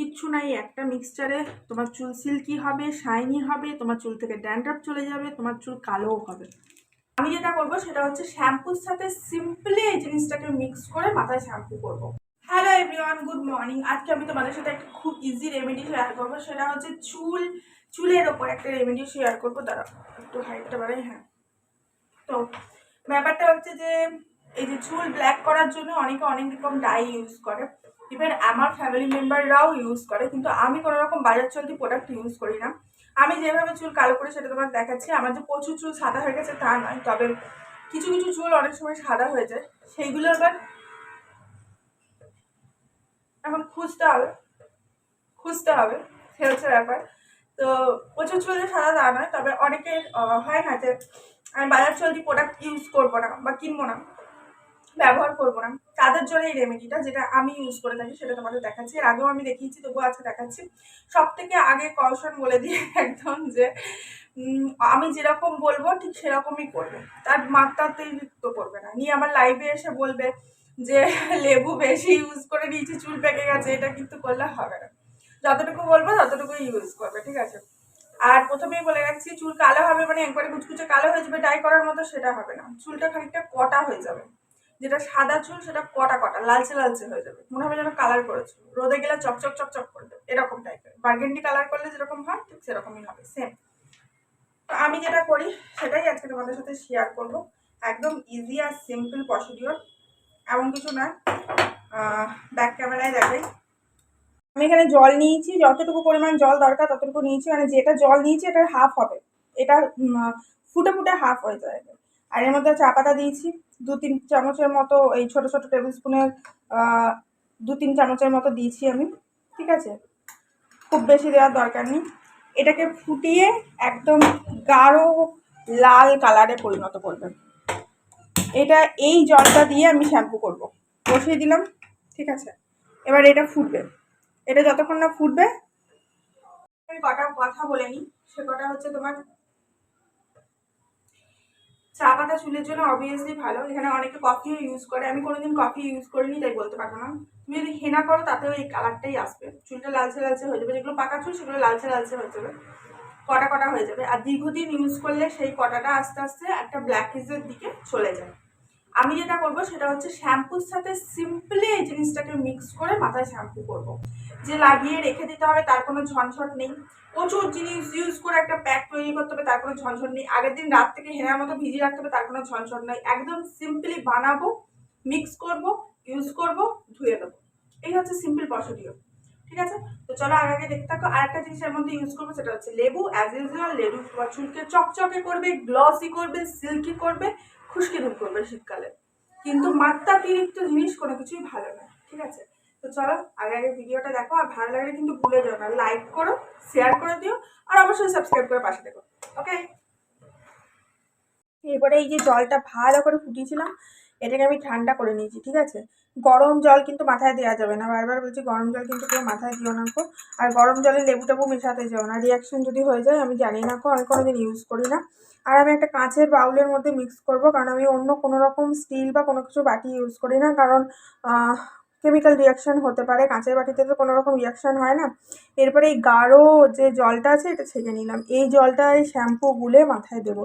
কিচ্ছু নাই, একটা মিক্সচারে তোমার চুল সিল্কি হবে শাইনি হবে, তোমার চুল থেকে ড্যান্ড্রাফ চলে যাবে, তোমার চুল কালোও হবে। আমি যেটা করব সেটা হচ্ছে শ্যাম্পুর সাথে সিম্পলি এই জিনিসটাকে মিক্স করে মাথায় শ্যাম্পু করব। হ্যালো এভরিওয়ান গুড মর্নিং আজকে আমি তোমাদের সাথে একটা খুব ইজি রেমেডি শেয়ার করব, সেটা হচ্ছে চুল, চুলের ওপর একটা রেমেডি শেয়ার করব। তারা একটু হাইটটা বাড়াই হ্যাঁ। তো, ব্যাপারটা হচ্ছে যে, এই যে চুল ব্ল্যাক করার জন্য অনেকে অনেক রকম ডাই ইউজ করে। ইভেন আমার ফ্যামিলি মেম্বাররাও ইউজ করে, কিন্তু আমি কোনো রকম বাজার চলতি প্রোডাক্ট ইউজ করি না। আমি যেভাবে চুল কালো করি সেটা তোমার দেখাচ্ছি। আমার যে প্রচুর চুল সাদা হয়ে গেছে তা নয়, তবে কিছু কিছু চুল অনেক সময় সাদা হয়ে যায়। সেইগুলো আবার এখন খুঁজতে হবে খুঁজতে হবে সে হচ্ছে ব্যাপার। তো প্রচুর চুলে সাদা তা নয়, তবে অনেকের হয় না যে আমি বাজার চলতি প্রোডাক্ট ইউজ করব না বা কিনবো না। ব্যবহার করব না। তাদের জন্য এই রেমেডিটা যেটা আমি ইউজ করে থাকি, সেটা তোমাদের দেখাচ্ছি। এর আগেও আমি দেখিয়েছি, তবুও আজকে দেখাচ্ছি। সব থেকে আগে কশন বলে দিই একদম যে আমি যেরকম বলব, ঠিক সেরকমই করবে। তার মাত্রাতিরিক্ত করবে না। নিয়ে আমার লাইভে এসে বলবে যে, লেবু বেশি ইউজ করে নিয়েছি, চুল পেকে গেছে, এটা কিন্তু করলে হবে না। যতটুকু বলব ততটুকু ইউজ করবে, ঠিক আছে? আর প্রথমেই বলে রাখছি, চুল কালো হবে মানে একবারে কুচকুচে কালো হয়ে যাবে ডাই করার মতো সেটা হবে না। চুলটা খানিকটা কটা হয়ে যাবে। যেটা সাদা চুল সেটা কটা কটা, লালচে লালচে হয়ে যাবে। মনে হবে যেন কালার করেছ। রোদে গেলে চকচক চকচক করবে এরকম টাইপের বার্গেন্ডি কালার করলে যেরকম হয়, ঠিক সেরকমই হবে সেম তো আমি যেটা করি, সেটাই আজকে তোমাদের সাথে শেয়ার করব। একদম ইজি আর সিম্পল প্রসিডিওর এমন কিছু না ব্যাক ক্যামেরায় দেখাই। আমি এখানে জল নিয়েছি, যতটুকু পরিমাণ জল দরকার ততটুকু নিয়েছি। মানে যেটা জল নিয়েছি, এটার হাফ হবে। এটা ফুটে ফুটে হাফ হয়ে যাবে। আর এর মধ্যে চা পাতা দিয়েছি। দু তিন চামচের মতো এই ছোট ছোট টেবিল স্পুনের দু তিন চামচের মতো দিয়েছি আমি, ঠিক আছে? খুব বেশি দেওয়ার দরকার নেই। এটাকে ফুটিয়ে একদম গাঢ় লাল কালারে পরিণত করবে এটা এই জলটা দিয়ে আমি শ্যাম্পু করব। বসিয়ে দিলাম, ঠিক আছে? এবার এটা ফুটবে। এটা যতক্ষণ না ফুটবে কটা কথা বলে নিই। সে কটা হচ্ছে তোমার চা পাতা চুলের জন্য অবভিয়াসলি ভালো। এখানে অনেকে কফিও ইউজ করে। আমি কোনোদিন কফি ইউজ করিনি, তাই বলতে পারব না। তুমি যদি হেনা করো, তাতেও এই কালারটাই আসবে। চুলটা লালচে লালচে হয়ে যাবে। যেগুলো পাকা চুল, সেগুলো লালচে লালচে হয়ে যাবে। কটা কটা হয়ে যাবে। আর দীর্ঘদিন ইউজ করলে সেই কটাটা আস্তে আস্তে একটা ব্ল্যাকিজের দিকে চলে যায়। আমি যেটা করব, সেটা হচ্ছে শ্যাম্পুর সাথে সিম্পলি এই জিনিসটাকে মিক্স করে মাথায় শ্যাম্পু করব। যে লাগিয়ে রেখে দিতে হবে, তার কোনো ঝনঝট নেই। প্রচুর জিনিস ইউজ করে একটা প্যাক তৈরি করতে হবে, তার কোনো ঝনঝট নেই। আগের দিন রাত থেকে হেনার মতো ভিজিয়ে রাখতে হবে, তার কোনো ঝনঝট নেই। একদম সিম্পলি বানাবো মিক্স করব ইউজ করব, ধুয়ে দেবো। এই হচ্ছে সিম্পল প্রসিডিওর ঠিক আছে? তো চলো আগে আগে দেখতে থাকো। আর একটা জিনিসের মধ্যে ইউজ করব, সেটা হচ্ছে লেবু অ্যাজ ইউজুয়াল লেবু চুলকে চকচকে করবে গ্লসি করবে সিল্কি করবে, খুশকি দূর করবে শীতকালে। কিন্তু মাত্রাতিরিক্ত জিনিস কোনো কিছুই ভালো না। ঠিক আছে? তো চলো, আগে আগে ভিডিওটা দেখো, আর ভালো লাগলে কিন্তু ভুলে যাও না। লাইক করো শেয়ার করে দিও, আর অবশ্যই সাবস্ক্রাইব করে পাশে দেখো ওকে এরপরে এই যে জলটা ভালো করে ফুটিয়েছিলাম, এটাকে আমি ঠান্ডা করে নিয়েছি, ঠিক আছে? গরম জল কিন্তু মাথায় দেওয়া যাবে না। বারবার বলছি গরম জল কিন্তু কেউ মাথায় দিও না কো আর গরম জলে লেবু টেবু মেশাতে যাও না। রিয়াকশন যদি হয়ে যায়, আমি জানি না কো আমি কোনোদিন ইউজ করি না। আর আমি একটা কাঁচের বাউলের মধ্যে মিক্স করব, কারণ আমি অন্য কোনো রকম স্টিল বা কোনো কিছু বাটি ইউজ করি না। কারণ কেমিক্যাল রিয়াকশন হতে পারে, কাঁচের বাটিতে তো কোনো রকম রিয়াকশন হয় না। এরপরে এই গাঢ় যে জলটা আছে, এটা ছেঁকে নিলাম। এই জলটা এই শ্যাম্পু গুলে মাথায় দেবো।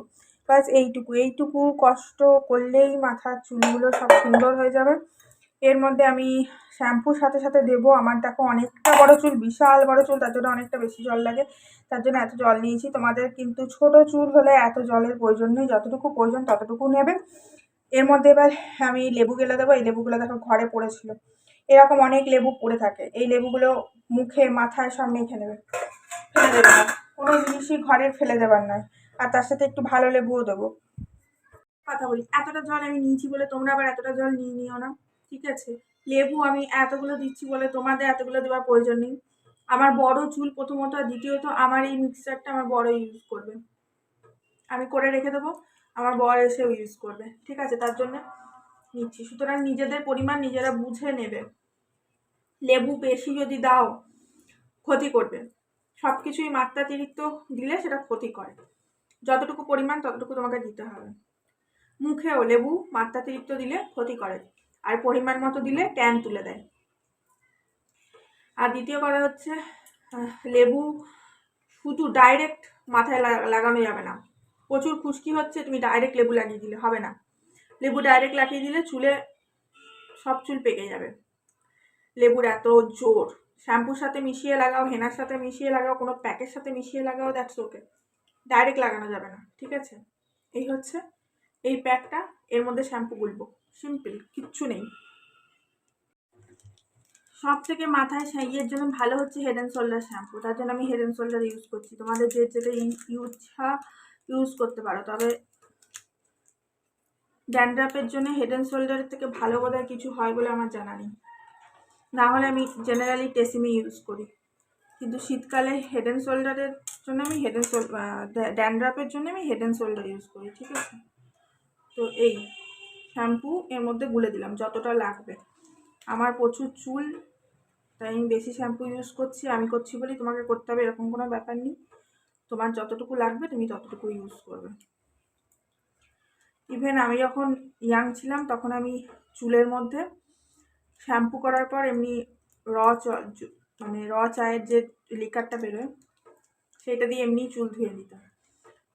ব্যাস, এইটুকু। এইটুকু কষ্ট করলেই মাথার চুলগুলো সব সুন্দর হয়ে যাবে। এর মধ্যে আমি শ্যাম্পুর সাথে সাথে দেবো। আমার দেখো অনেকটা বড় চুল, বিশাল বড় চুল, তার জন্য অনেকটা বেশি জল লাগে। তার জন্য এত জল নিয়েছি। তোমাদের কিন্তু ছোট চুল হলে এত জলের প্রয়োজন নেই। যতটুকু প্রয়োজন ততটুকু নেবে। এর মধ্যে এবার আমি লেবু গেলে দেবো। এই লেবুগুলো দেখো ঘরে পড়েছিল। এরকম অনেক লেবু পড়ে থাকে। এই লেবুগুলো মুখে, মাথায় সব মেখে নেবে। ফেলে দেবে না। কোনো জিনিসই ঘরের ফেলে দেবার নয়। আর তার সাথে একটু ভালো লেবুও দেবো। কথা বলি, এতটা জল আমি নিয়েছি বলে তোমরা আবার এতটা জল নিয়ে নিও না, ঠিক আছে? লেবু আমি এতগুলো দিচ্ছি বলে তোমাদের এতগুলো দেওয়ার প্রয়োজন নেই। আমার বড় চুল প্রথমত, আর দ্বিতীয়ত আমার এই মিক্সচারটা আমার বড় ইউজ করবে। আমি করে রেখে দেবো, আমার বর এসেও ইউজ করবে, ঠিক আছে? তার জন্য নিচ্ছি। সুতরাং নিজেদের পরিমাণ নিজেরা বুঝে নেবে। লেবু, বেশি যদি দাও, ক্ষতি করবে। সব কিছুই মাত্রাতিরিক্ত দিলে সেটা ক্ষতি করে। যতটুকু পরিমাণ, ততটুকু তোমাকে দিতে হবে। মুখেও লেবু মাত্রাতিরিক্ত দিলে ক্ষতি করে, আর পরিমাণ মতো দিলে ট্যান তুলে দেয়। আর দ্বিতীয় কথা হচ্ছে লেবু শুধু ডাইরেক্ট মাথায় লাগা- লাগানো যাবে না। প্রচুর খুশকি হচ্ছে, তুমি ডাইরেক্ট লেবু লাগিয়ে দিলে হবে না। লেবু ডাইরেক্ট লাগিয়ে দিলে চুলে সব চুল পেকে যাবে। লেবুর এত জোর। শ্যাম্পুর সাথে মিশিয়ে লাগাও, হেনার সাথে মিশিয়ে লাগাও, কোনো প্যাকের সাথে মিশিয়ে লাগাও দ্যাটস ওকে ডাইরেক্ট লাগানো যাবে না, ঠিক আছে? এই হচ্ছে, এই প্যাকটা, এর মধ্যে শ্যাম্পু গুলবো। সিম্পল কিচ্ছু নেই। সব থেকে মাথায় ইয়ের জন্য ভালো হচ্ছে হেড অ্যান্ড শোল্ডার শ্যাম্পু তার জন্য আমি হেড অ্যান্ড শোল্ডার ইউজ করছি। তোমাদের যে যেটা ইউজ ইউজ করতে পারো, তবে ড্যান্ড্রাফের জন্য হেড অ্যান্ড শোল্ডারের থেকে ভালো বোধহয় কিছু হয় বলে আমার জানা নেই। না হলে আমি জেনারেলি টেসিমি ইউজ করি। কিন্তু শীতকালে হেড অ্যান্ড শোল্ডারের জন্য আমি হেড অ্যান্ড শোল্ডার ড্যান্ড্রাফের জন্য আমি হেড অ্যান্ড শোল্ডার ইউজ করি, ঠিক আছে? তো এই শ্যাম্পু এর মধ্যে গুলে দিলাম, যতটা লাগবে। আমার প্রচুর চুল, তাই আমি বেশি শ্যাম্পু ইউজ করছি, আমি করছি বলেই তোমাকে করতে হবে, এরকম কোনো ব্যাপার নেই। তোমার যতটুকু লাগবে, তুমি ততটুকু ইউজ করবে। ইভেন আমি যখন ইয়াং ছিলাম, তখন আমি চুলের মধ্যে শ্যাম্পু করার পর এমনি র মানে র চায়ের যে লিকারটা বেরোয়, সেটা দিয়ে এমনি চুল ধুয়ে নিতাম।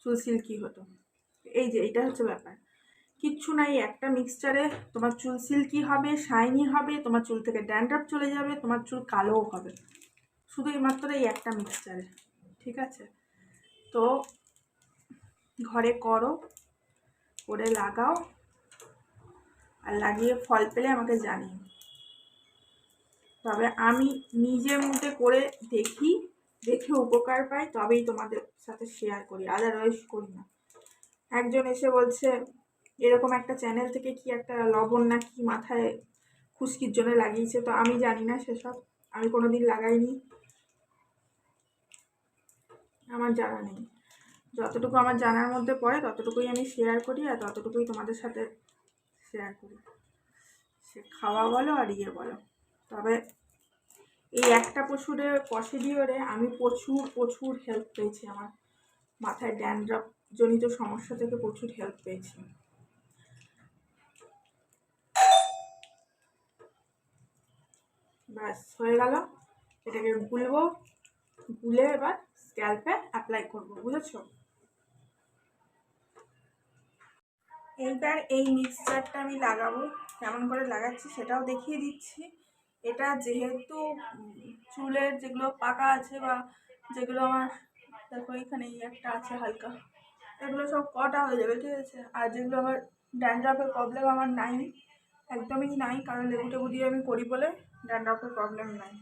চুল সিল্কি হতো। এই যে এটা হচ্ছে ব্যাপার। কিচ্ছু নাই, একটা মিক্সচারে তোমার চুল সিল্কি হবে শাইনি হবে, তোমার চুল থেকে ড্যান্ড্রাফ চলে যাবে, তোমার চুল কালোও হবে। শুধু এই মাত্র এই একটা মিক্সচারে ঠিক আছে? তো ঘরে করো, করে লাগাও, আর লাগিয়ে ফল পেলে আমাকে জানিও। তবে আমি নিজের মধ্যে করে দেখি, দেখে উপকার পাই, তবেই তোমাদের সাথে শেয়ার করি আদারওয়াইজ করি না। একজন এসে বলছে, এরকম একটা চ্যানেল থেকে কি একটা লবণ না কি মাথায় খুশকির জন্য লাগিয়েছে? তো আমি জানি না সেসব, আমি কোনোদিন লাগাইনি। আমার জানা নেই। যতটুকু আমার জানার মধ্যে পড়ে, ততটুকুই আমি শেয়ার করি আর ততটুকুই তোমাদের সাথে শেয়ার করি। সে খাওয়া বলো আর ইয়ে বলো। তবে এই একটা পশুরের প্রসিডিওরে আমি প্রচুর প্রচুর হেল্প পেয়েছি আমার মাথায় ড্যান্ড্রফ জনিত সমস্যা থেকে প্রচুর হেল্প পেয়েছি। ব্যাস, হয়ে গেল। এটাকে গুলবো, গুলে এবার স্ক্যাল্পে অ্যাপ্লাই করব, বুঝেছ? এইবার এই মিক্সচারটা আমি লাগাবো, কেমন করে লাগাচ্ছি সেটাও দেখিয়ে দিচ্ছি। এটা যেহেতু চুলের যেগুলো পাকা আছে বা যেগুলো আমার দেখো এখানে একটা আছে হালকা, এগুলো সব কটা হয়ে যাবে, ঠিক আছে? আর যেগুলো আমার ড্যান্ড্রাফের প্রবলেম আমার নাই, একদমই নাই, কারণ লেবু টেবু দিয়ে আমি করি বলে ড্যান্ড্রাফের প্রবলেম নাই।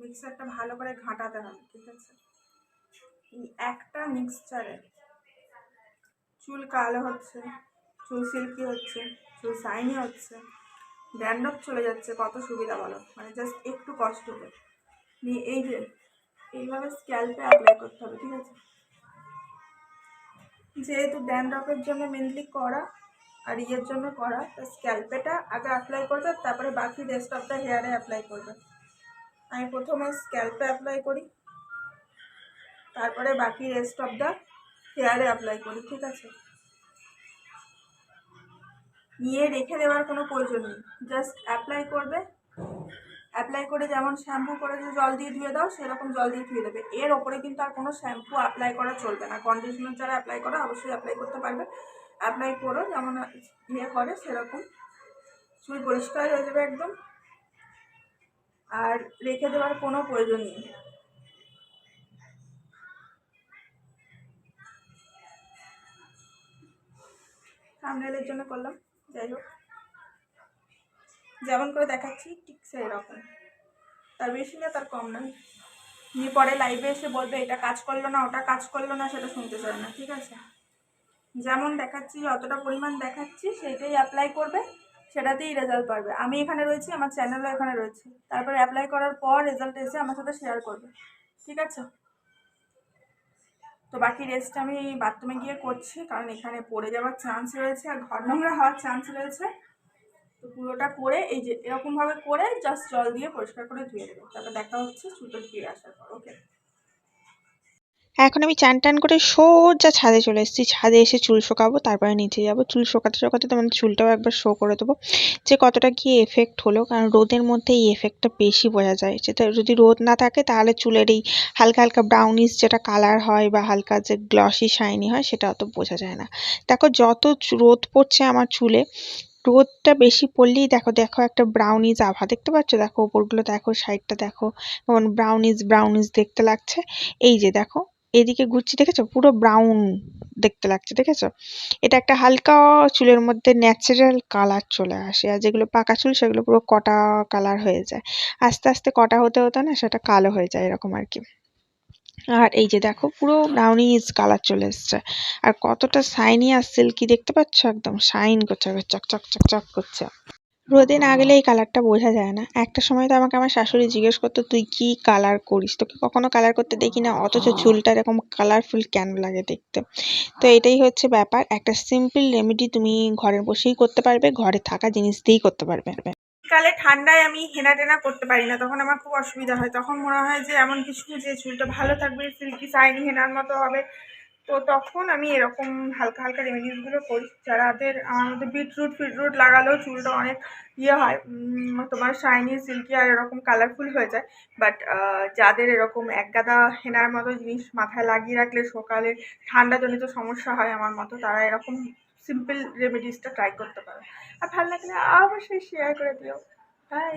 মিক্সারটা ভালো করে ঘাঁটাতে হবে, ঠিক আছে? একটা মিক্সচারে চুল কালো হচ্ছে। চুল সিল্কি হচ্ছে চুল শাইনি হচ্ছে। ড্যান্ড্রফ চলে যাচ্ছে, কত সুবিধা বলো? মানে জাস্ট একটু কষ্ট করে। নিয়ে এই যে, এইভাবে স্ক্যাল্পে অ্যাপ্লাই করতে হবে, ঠিক আছে? যেহেতু ড্যান্ড্রফের জন্য মেনলি করা আর ইয়ের জন্য করা, তো স্ক্যাল্পেটা আগে অ্যাপ্লাই করবে, তারপরে বাকি রেস্ট অফ দ্য হেয়ারে অ্যাপ্লাই করবে। আমি প্রথমে স্ক্যাল্পে অ্যাপ্লাই করি, তারপরে বাকি রেস্ট অফ দ্য হেয়ারে অ্যাপ্লাই করি, ঠিক আছে? নিয়ে রেখে দেওয়ার কোনো প্রয়োজন নেই। জাস্ট অ্যাপ্লাই করবে। অ্যাপ্লাই করে যেমন শ্যাম্পু করে যে জল দিয়ে ধুয়ে দাও, সেরকম জল দিয়ে ধুয়ে দেবে। এর ওপরে কিন্তু আর কোনো শ্যাম্পু অ্যাপ্লাই করা চলবে না। কন্ডিশনার যারা অ্যাপ্লাই করে, অবশ্যই অ্যাপ্লাই করতে পারবে। অ্যাপ্লাই করো, যেমন ইয়ে করে, সেরকম। চুল পরিষ্কার হয়ে যাবে একদম। আর রেখে দেওয়ার কোনো প্রয়োজন নেই। থামনেলের জন্য করলাম। যাই হোক। যেমন করে দেখাচ্ছি, ঠিক সেই রকম তার বেশি না, তার কম না। নিয়ে পরে লাইভে এসে বলবে, এটা কাজ করল না, ওটা কাজ করল না, সেটা শুনতে চায় না। ঠিক আছে? যেমন দেখাচ্ছি, যতটা পরিমাণ দেখাচ্ছি, সেইটাই অ্যাপ্লাই করবে, সেটাতেই রেজাল্ট পাবে আমি এখানে রয়েছি, আমার চ্যানেলও এখানে রয়েছে। তারপরে অ্যাপ্লাই করার পর রেজাল্ট এসে আমার সাথে শেয়ার করবে। ঠিক আছে? তো বাকি রেস্ট আমি বাথরুমে গিয়ে করছি, কারণ এখানে পড়ে যাওয়ার চান্স রয়েছে আর ঘর নোংরা হওয়ার চান্স রয়েছে। তো পুরোটা করে এই যে এরকমভাবে করে জাস্ট জল দিয়ে পরিষ্কার করে ধুয়ে দেবো তারপর দেখা হচ্ছে সুতোর ধুয়ে আসার পর ওকে এখন আমি চান টান করে সোজা ছাদে চলে এসেছি। ছাদে এসে চুল শোকাবো, তারপরে নিচে যাব। চুল শোকাতে শোকাতে তোমাদের চুলটাও একবার শো করে দেবো। যে কতটা কি এফেক্ট হলো, কারণ রোদের মধ্যে এই এফেক্টটা বেশি বোঝা যায়। যেটা যদি রোদ না থাকে, তাহলে চুলের এই হালকা হালকা ব্রাউনিশ যেটা কালার হয় বা হালকা যে গ্লসি শাইনি হয়, সেটা অত বোঝা যায় না। দেখো, যত রোদ পড়ছে আমার চুলে, রোদটা বেশি পড়লেই দেখো দেখো একটা ব্রাউনিজ আভা। দেখতে পাচ্ছ? দেখো ওপরগুলো দেখো সাইডটা দেখো ব্রাউনিজ ব্রাউনিজ দেখতে লাগছে। এই যে দেখো এদিকে ঘুরছি, দেখেছ? পুরো ব্রাউন দেখতে লাগছে, দেখেছ? এটা একটা হালকা চুলের মধ্যে ন্যাচারাল কালার চলে আসে, আর যেগুলো পাকা চুল, সেগুলো পুরো কটা কালার হয়ে যায়। আস্তে আস্তে কটা হতে হতে না সেটা কালো হয়ে যায়, এরকম আর কি। আর এই যে দেখো, পুরো ব্রাউনিজ কালার চলে এসছে। আর কতটা শাইনি আর সিল্কি দেখতে পাচ্ছ একদম? শাইন করছে একবার চকচক চকচক করছে। রোদে না গেলে এই কালারটা বোঝা যায় না। একটা সময় তো আমাকে আমার শাশুড়ি জিজ্ঞেস করতো তুই কি কালার করিস? তোকে কখনো কালার করতে দেখি না অথচ চুলটা এরকম কালারফুল কেন লাগে দেখতে? তো এটাই হচ্ছে ব্যাপার। একটা সিম্পল রেমেডি তুমি ঘরে বসেই করতে পারবে ঘরে থাকা জিনিস দিয়েই করতে পারবে। শীতকালে ঠান্ডায় আমি হেনা টেনা করতে পারি না তখন আমার খুব অসুবিধা হয়। তখন মনে হয় যে এমন কিছু যে চুলটা ভালো থাকবে সিল্কি শাইনি হেনার মতো হবে। তো তখন আমি এরকম হালকা হালকা রেমেডিসগুলো করি। যারাদের আমার মধ্যে বিটরুট ফিটরুট লাগালেও চুলটা অনেক ইয়ে হয়। তোমার শাইনি সিল্কি আর এরকম কালারফুল হয়ে যায়। বাট যাদের এরকম একগাদা হেনার মতো জিনিস মাথায় লাগিয়ে রাখলে সকালে ঠান্ডাজনিত সমস্যা হয় আমার মতো, তারা এরকম সিম্পল রেমেডিসটা ট্রাই করতে পারে। আর ভালো লাগলে অবশ্যই শেয়ার করে দিও। বাই